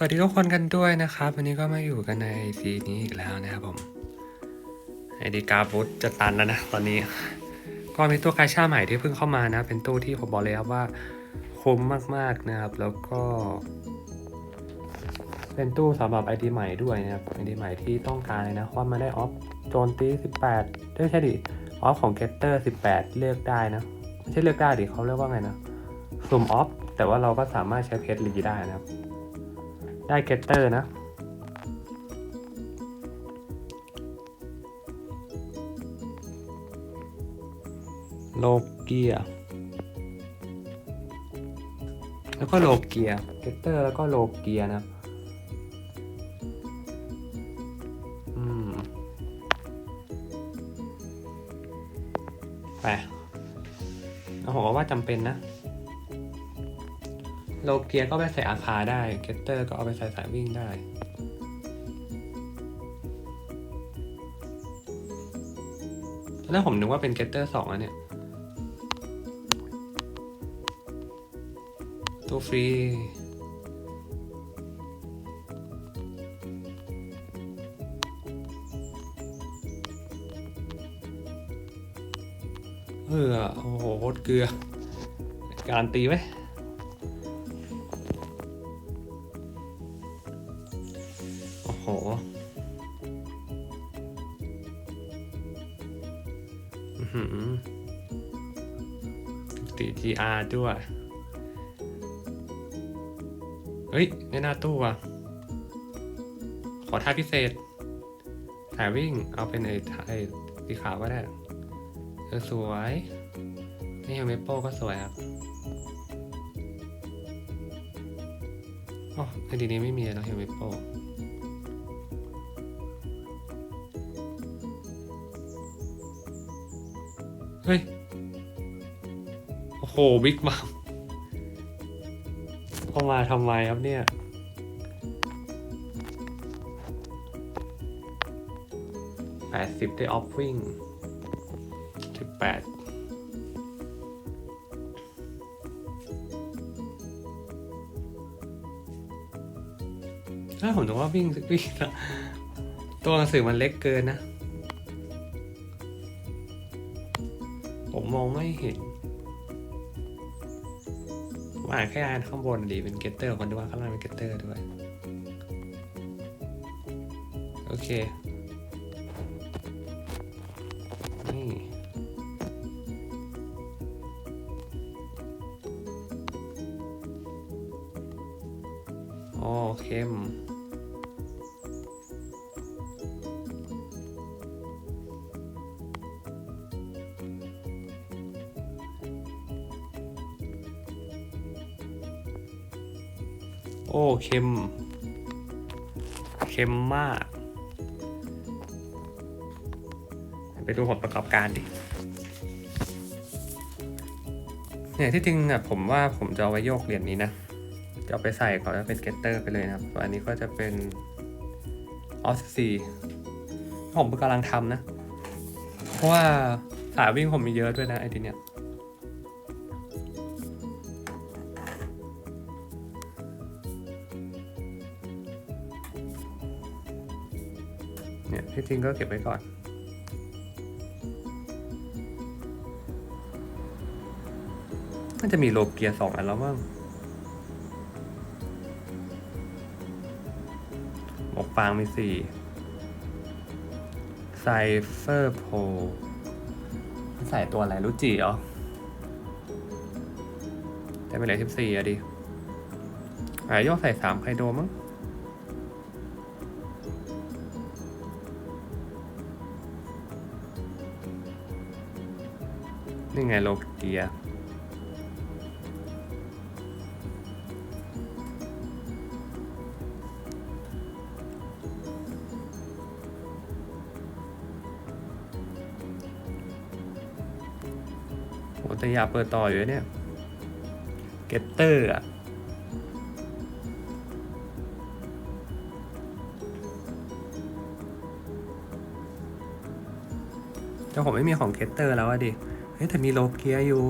สวัสดีทุกคนกันด้วยนะครับ วันนี้ก็มาอยู่กันในซีนี้อีกแล้วนะครับผมไอดีการ์บูธจะตันแล้วนะตอนนี้ ก็มีตู้กาชาใหม่ที่เพิ่งเข้ามานะ เป็นตู้ที่ผมบอกเลยครับว่าคุ้มมากๆนะครับ แล้วก็ เป็นตู้สำหรับไอดีใหม่ด้วยนะครับไอดีใหม่ที่ต้องการเลยนะว่ามาได้ออฟโจนตี18ด้วยใช่ดิออฟของเกตเตอร์18 เลือกได้นะไม่ใช่เลือกได้ดิเขาเรียกว่าไงนะสุ่มออฟแต่ว่าเราก็สามารถใช้เพชรรีได้นะครับ ได้เกตเตอร์นะ โลเกีย แล้วก็โลเกีย เกตเตอร์แล้วก็โลเกียนะอืมไปเอาผมว่าจำเป็นนะ โลเกียก็ไปใส่อาคาได้เกตเตอร์ก็เอาไปใส่สายวิ่งได้แล้วผมนึกว่าเป็นเกตเตอร์สองอันเนี่ย ตัวฟรี เออโอ้โหโคตรเกลือ การตีไว้โด้วย เฮ้ยในหน้าตู้อะ ขอท่าพิเศษ ถ่ายวิ่ง เอาเป็นไอ้ไอ้สีขาวก็ได้เออสวย นี่เฮลเมโป้ก็สวยครับอ๋อในดีนี้ไม่มีแล้วเฮลเมโป้เฮ้ย โหบิ๊กมัมเข้ามาทำไมครับเนี่ย แปดสิบได้ออฟวิ่งสิบแปดถ้าผมนึกว่าวิ่งวิ่งละตัวหนังสือมันเล็กเกินนะ ผมมองไม่เห็น ผมอ่านแค่อ่านข้างบนดีเป็นเกตเตอร์คนดูว่าข้างล่างเป็นเกตเตอร์ด้วย โอเค นี่ โอเคม โอ้เค็ม เค็มมาก ไปดูผลประกอบการดิ เนี่ยที่จริงอะผมว่าผมจะเอาไว้โยกเหรียญนี้นะ จะเอาไปใส่ขอจะเป็นเกตเตอร์ไปเลยนะครับส่วนอันนี้ก็จะเป็นออฟซีผมกำลังทำนะ เพราะว่าสายวิ่งผมมีเยอะด้วยนะไอ้ทีเนี้ย จริงก็เก็บไว้ก่อนมันจะมีโลเกียร์สองอันแล้วมั้งหมวกฟางมีสี่ไซเฟอร์โพใส่ตัวอะไรรู้จีเหรอ แต่ไม่เหลือสิบสี่อะดิหายโยใส่สามไคโดมั้ง นี่ไงโลเกียโหแต่อยากเปิดต่ออยู่เนี่ย เกตเตอร์อะแต่ผมไม่มีของเกตเตอร์แล้วอะดิ เฮ้ยแต่มีโลเกียอยู่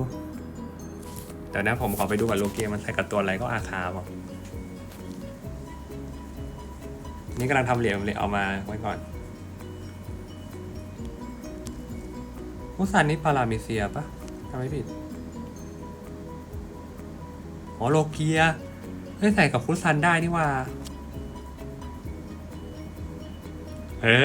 เดี๋ยวนะผมขอไปดูก่อนโลเกียมันใส่กับตัวอะไรก็อาคาบอกนี่กำลังทำเหรียญเลยเอามาไว้ก่อนมุสันนี่ปารามิเซียปะทำไม่ผิดอ๋อโลเกียเฮ้ยใส่กับฟุซันได้นี่ว่าเอ๊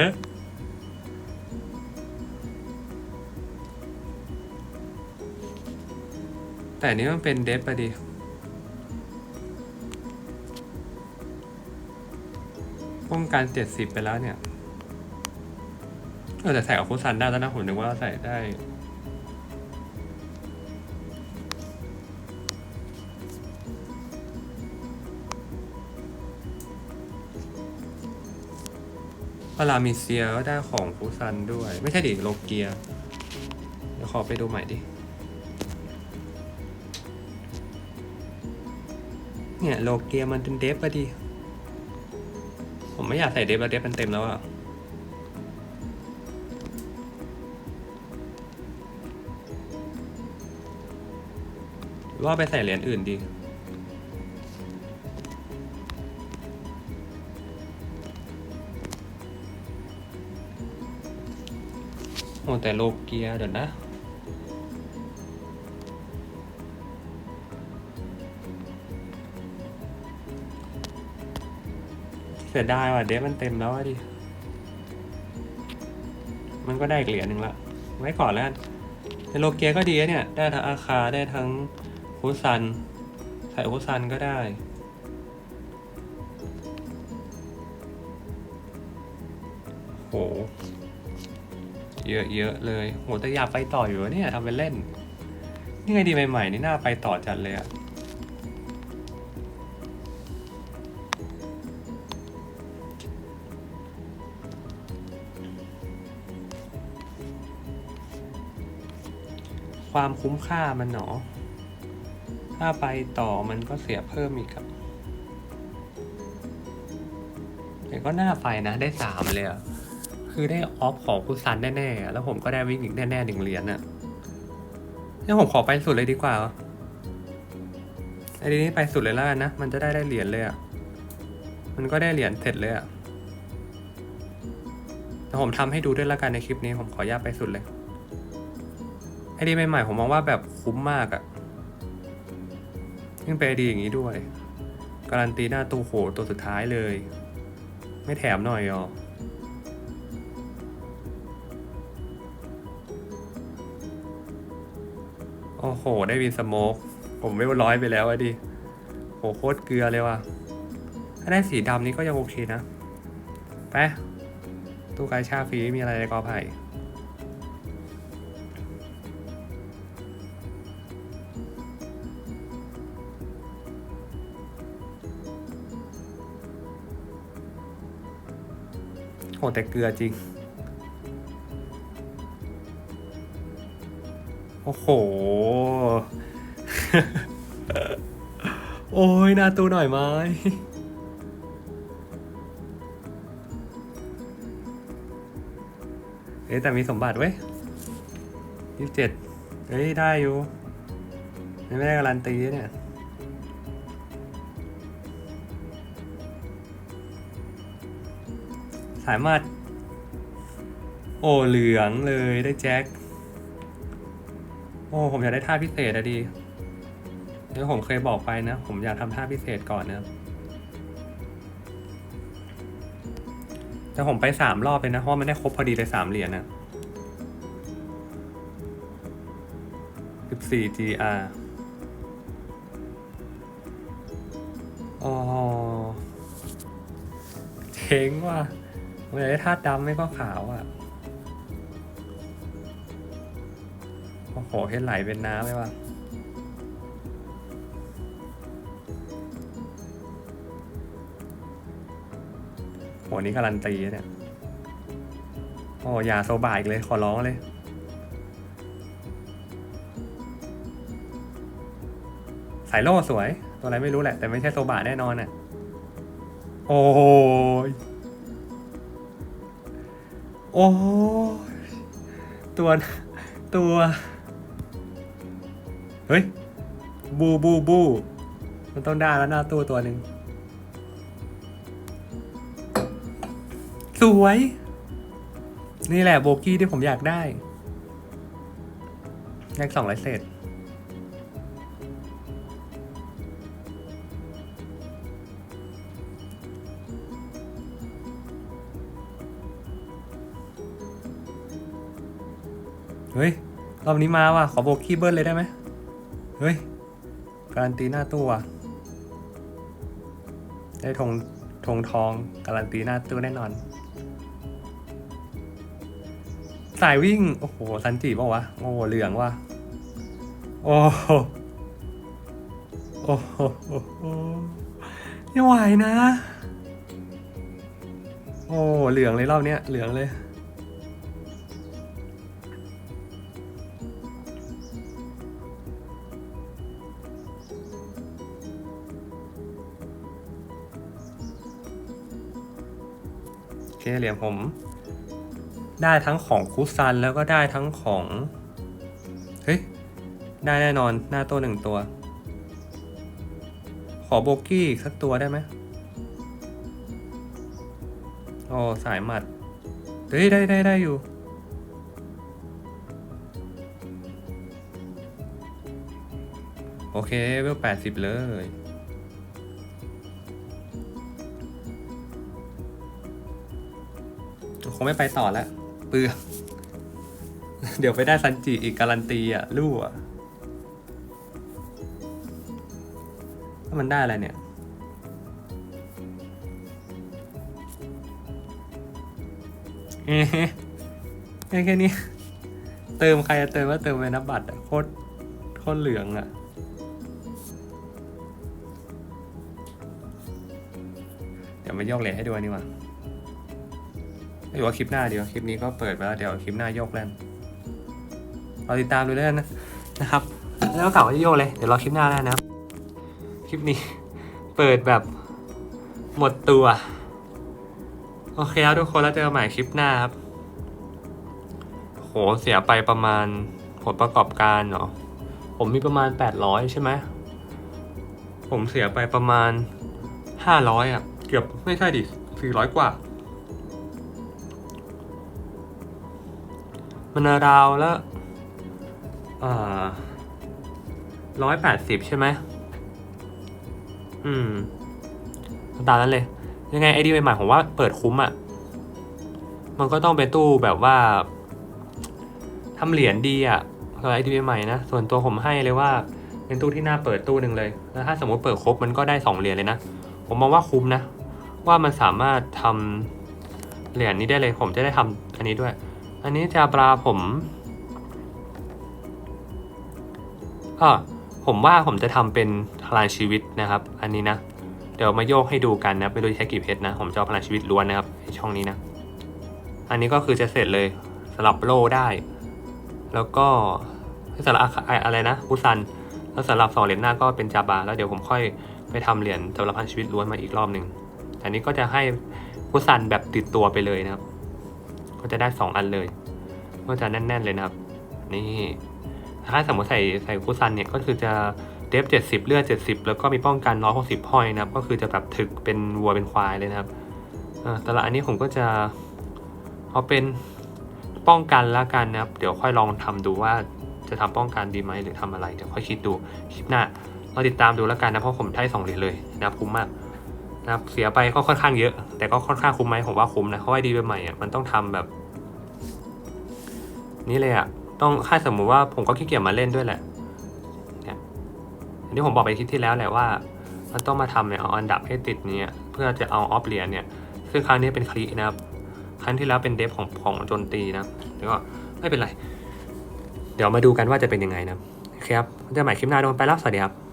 แต่นี้มันเป็นเดฟอะดิป้องกันเจ็ดสิบไปแล้วเนี่ย เออแต่ใส่กับฟุซันได้แล้วนะผมนึกว่าใส่ได้พารามิเซียก็ได้ของฟูซันด้วย ไม่ใช่ดิโลเกีย เดี๋ยวขอไปดูใหม่ดิ เนี่ยโลเกียมันเป็นเดฟอะดิผมไม่อยากใส่เดฟแล้วเดฟมันเต็มแล้วอะว่าไปใส่เหรียญอื่นดีโอ้แต่โลเกียเดี๋ยวนะ สียดายว่ะเดฟมันเต็มแล้วอะดิ มันก็ได้อีกเหรียญหนึ่งละ ไว้ก่อนแล้วกันแต่โลเกียก็ดีเนี่ย ได้ทั้งอาคาได้ทั้งฟุตซัน ใส่ฟุตซันก็ได้โหเยอะเยอะเลยโหแต่อยากไปต่ออยู่วะเนี่ยทำเป็นเล่น นี่ไงดีใหม่ๆนี่น่าไปต่อจัดเลยอะ ความคุ้มค่ามันหนอ ถ้าไปต่อมันก็เสียเพิ่มอีกครับแต่ก็น่าไปนะได้สามเลยอะคือได้ออฟของคุณซันแน่ๆ แล้วผมก็ได้วิ่งอีกแน่ๆหนึ่งเหรียญน่ะงั้นผมขอไปสุดเลยดีกว่าไอ้ทีนี้ไปสุดเลยแล้วกันนะ มันจะได้ได้เหรียญเลยอะมันก็ได้เหรียญเสร็จเลยอะแต่ผมทำให้ดูด้วยแล้วกันในคลิปนี้ ผมขออนุญาตไปสุดเลย ไอดีใหม่ๆผมมองว่าแบบคุ้มมากอะยิ่งเป็นไอดีอย่างนี้ด้วย การันตีหน้าตู้โหตัวสุดท้ายเลย ไม่แถมหน่อยอ๋อโอ้โห ได้วินสโมกผมไม่ร้อยไปแล้วอะดิโหโคตรเกลือเลยว่ะ ถ้าได้สีดำนี้ก็ยังโอเคนะ ไป ตู้กายชาฟรีมีอะไรในกอไผ่ หแต่เกลือจริง โอ้โห โอ้ยนาตูหน่อยไหมเอ๊แต่มีสมบัติเว้ยยี่สิบเจ็ดเฮ้ย ได้อยู่ ไม่ได้การันตีเนี่ย สามารถ โอ้เหลืองเลยได้แจ็ค โอ้ผมอยากได้ท่าพิเศษอะดีเดี๋ยวผมเคยบอกไปนะ ผมอยากทำท่าพิเศษก่อนนะแต่ผมไปสามรอบเลยนะ เพราะมันได้ครบพอดีเลยสามเหรียญนะสิบสี่ GR อ๋อเจ๋งว่ะ ผมอยากได้ท่าดำไม่ก็ขาวอะ โอ้โหเห็นไหลเป็นน้ำไหมวะโหนี่การันตีเนี่ย โอ้อย่าโซบายอีกเลย ขอร้องเลยสายโล่สวย ตัวอะไรไม่รู้แหละ แต่ไม่ใช่โซบาแน่นอนอะ โอ้ย โอ้ยตัว ตัว เฮ้ย บูบูบู มันต้องได้แล้วหน้าตัวตัวหนึ่ง สวย นี่แหละโบกี้ที่ผมอยากได้แยกสองร้อยเศษ รอบนี้มาว่ะ ขอโบกี้เบิร์เลยได้ไหมเฮ้ย การันตีหน้าตู้ว่ะ ได้ธงธงทอง การันตีหน้าตู้แน่นอน สายวิ่ง โอ้โหซันจิบอกวะ โอ้เหลืองว่ะโอ้โหโอ้โหโอ้โหไม่ไหวนะ โอ้เหลืองเลยรอบเนี้ยเหลืองเลย เคเหรียญผม ได้ทั้งของคุซันแล้วก็ได้ทั้งของ เฮ้ย ได้แน่นอนหน้าตัวหนึ่งตัว ขอโบกี้สักตัวได้ไหมโอ้สายหมัด เฮ้ย ได้ได้ได้อยู่โอเคเวลแปดสิบเลย คงไม่ไปต่อแล้วเปลืองเดี๋ยวไปได้ซันจิอีกการันตีอะลู่อะถ้ามันได้อะไรเนี่ยเอ๊ะแค่นี้ เติมใครจะเติมว่าเติมไปนับบัตรโคตรโคตรเหลืองอะเดี๋ยวมายกเหรียญให้ดูนนี้มา หรือว่าคลิปหน้าเดี๋ยวคลิปนี้ก็เปิดไปแล้วเดี๋ยวคลิปหน้าโยกแลนเราติดตามดูได้วนะนะครับ แล้วเก่าจะโยกเลยเดี๋ยวรอคลิปหน้าได้วนะครับคลิปนี้เปิดแบบหมดตัว โอเคครับทุกคนแล้วเจอกันใหม่คลิปหน้าครับโหเสียไปประมาณผลประกอบการเหรอผมมีประมาณ 800 ใช่ไหมผมเสียไปประมาณ 500อะ เกือบไม่ใช่ดิ400 กว่า มันราวแล้วร้อยแปดสิบใช่ไหม อืม ตามนั้นเลย ยังไงไอเดียใหม่ๆผมว่าเปิดคุ้มอะ่ะ มันก็ต้องเป็นตู้แบบว่าทำเหรียญดีอะ่ะสำหรับไอเดียใหม่นะ ส่วนตัวผมให้เลยว่า เป็นตู้ที่น่าเปิดตู้หนึ่งเลย แล้วถ้าสมมติเปิดครบมันก็ได้สองเหรียญเลยนะ ผมมองว่าคุ้มนะ ว่ามันสามารถทำเหรียญนี้ได้เลย ผมจะได้ทำอันนี้ด้วย อันนี้จะปลาผมเอ่าผมว่าผมจะทำเป็นพลังชีวิตนะครับ อันนี้นะ เดี๋ยวมาโยกให้ดูกันนะไม่รู้ใช้กี่เพชรนะ ผมจะเอาพลังชีวิตล้วนนะครับในช่องนี้นะ อันนี้ก็คือจะเสร็จเลยสลับโล่ได้ แล้วก็สลับอะไรนะบุซันแล้วสำหรับสองเหรียญหน้าก็เป็นจาบา แล้วเดี๋ยวผมค่อยไปทำเหรียญสำหรับพลังชีวิตล้วนมาอีกรอบหนึ่งอันนี้ก็จะให้บุซันแบบติดตัวไปเลยนะครับ ก็จะได้สองอันเลย ก็จะแน่น ๆเลยนะครับ นี่ถ้าสมมติใส่ใส่คูซันเนี่ยก็คือจะเดฟเจ็ดสิบเลือดเจ็ดสิบแล้วก็มีป้องกันร้อยหกสิบพอยนะครับ ก็คือจะแบบถึกเป็นวัวเป็นควายเลยนะครับแต่ละอันนี้ผมก็จะเอาเป็นป้องกันละกันนะครับ เดี๋ยวค่อยลองทำดูว่าจะทำป้องกันดีไหมหรือทำอะไรเดี๋ยวค่อยคิดดูคลิปหน้าเราติดตามดูแล้วกันนะเพราะผมได้สองเหรียญเลยนะครับคุ้มมาก นะครับเสียไปก็ค่อนข้างเยอะ แต่ก็ค่อนข้างคุ้มไหมผมว่าคุ้มนะเพราะว่าดีใหม่อะมันต้องทำแบบ นี่เลยอะต้องค่าสมมุติว่าผมก็ขี้เกียจมาเล่นด้วยแหละเนี่ยอันนี้ผมบอกไปคลิปที่แล้วแหละว่ามันต้องมาทำเนี่ยเอาอันดับให้ติดเนี่ยเพื่อจะเอาออฟเหรียญเนี่ยซึ่งครั้งนี้เป็นคลีนะครับครั้งที่แล้วเป็นเดฟของของจนตีนะเดี๋ยวก็ไม่เป็นไร เดี๋ยวมาดูกันว่าจะเป็นยังไงนะคครับเจอกันใหม่คลิปหน้าโดนไปแล้วสวัสดีครับ